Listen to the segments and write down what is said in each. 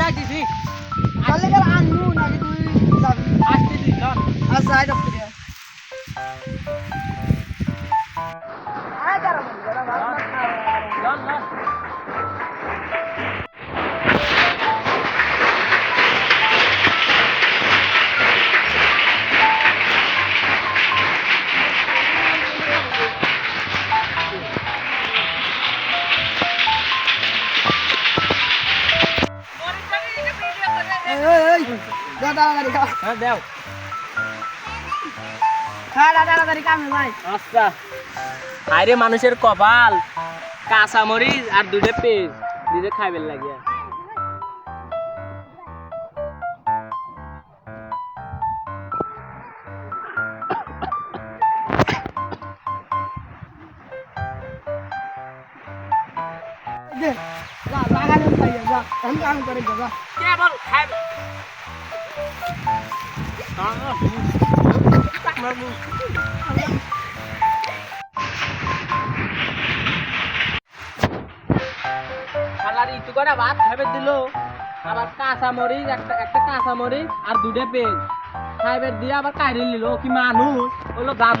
যাইতেছি আসতেছি চল চল দেও আচ্ছা। আরে মানুষের কপাল। কাঁচা মরিচ আর দুটো পেজ দুটো খাইবেন লাগিয়া কেবল খাইবে শালার ইটু করে মরিচ, একটা একটা কাঁচা মরিচ আর দুটো পেজ খাইবে দিয়ে আবার কাইরে নিল। কি মানুষ? হলো সাপ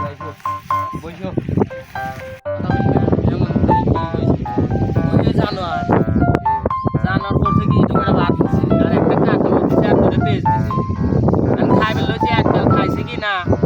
છે અંખાય બેલો છે આજકાલ ખાય છે કે ના